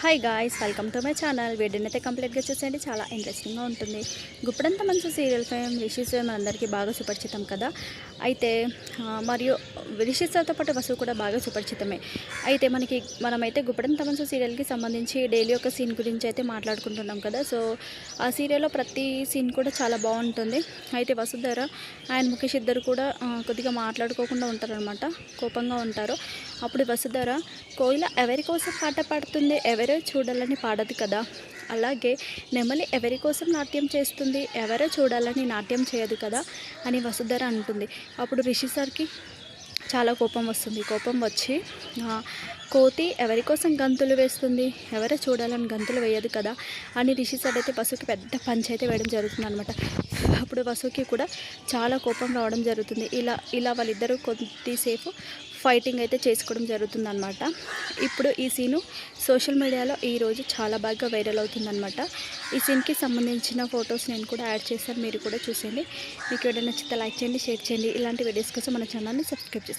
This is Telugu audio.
Hi guys welcome to my channel వీడియోని అయితే కంప్లీట్గా చూసేయండి. చాలా ఇంట్రెస్టింగ్గా ఉంటుంది. గుప్పడంత మంచి సీరియల్ ఫేమ్ రిషి ఫేమ్ అందరికీ బాగా సుపరిచితం కదా? అయితే మరియు రిషి సార్తో పాటు వసు కూడా బాగా సుపరిచితమే. అయితే మనకి మనమైతే గుప్పడంత మనసు సీరియల్కి సంబంధించి డైలీ ఒక సీన్ గురించి అయితే మాట్లాడుకుంటున్నాం కదా? సో ఆ సీరియల్లో ప్రతి సీన్ కూడా చాలా బాగుంటుంది. అయితే వసుధర ఆయన ముఖేష్ ఇద్దరు కూడా కొద్దిగా మాట్లాడుకోకుండా ఉంటారనమాట కోపంగా ఉంటారు. అప్పుడు వసుధర కోయిల ఎవరి కోసం పాట పాడుతుంది? ఎవరో చూడాలని పాడదు కదా. అలాగే నెమలి ఎవరి కోసం నాట్యం చేస్తుంది? ఎవరో చూడాలని నాట్యం చేయదు కదా? అని వసుధర అంటుంది. అప్పుడు రిషి సార్కి చాలా కోపం వస్తుంది. కోపం వచ్చి కోతి ఎవరి కోసం గంతులు వేస్తుంది? ఎవరో చూడాలని గంతులు వేయదు కదా? అని రిషి సార్ అయితే వసుకి పెద్ద పంచాయితీ వేయడం జరుగుతుంది అనమాట అప్పుడు వసుకి కూడా చాలా కోపం రావడం జరుగుతుంది. ఇలా ఇలా వాళ్ళిద్దరూ కొద్దిసేపు ఫైటింగ్ అయితే చేసుకోవడం జరుగుతుంది అనమాట ఇప్పుడు ఈ సీను సోషల్ మీడియాలో ఈరోజు చాలా బాగా వైరల్ అవుతుందన్నమాట. ఈ సీన్కి సంబంధించిన ఫొటోస్ నేను కూడా యాడ్ చేశాను మీరు కూడా చూసేయండి. మీకు ఏదైనా నచ్చితే లైక్ చేయండి షేర్ చేయండి. ఇలాంటి వీడియోస్ కోసం మన ఛానల్ని సబ్స్క్రైబ్ చేసుకోండి.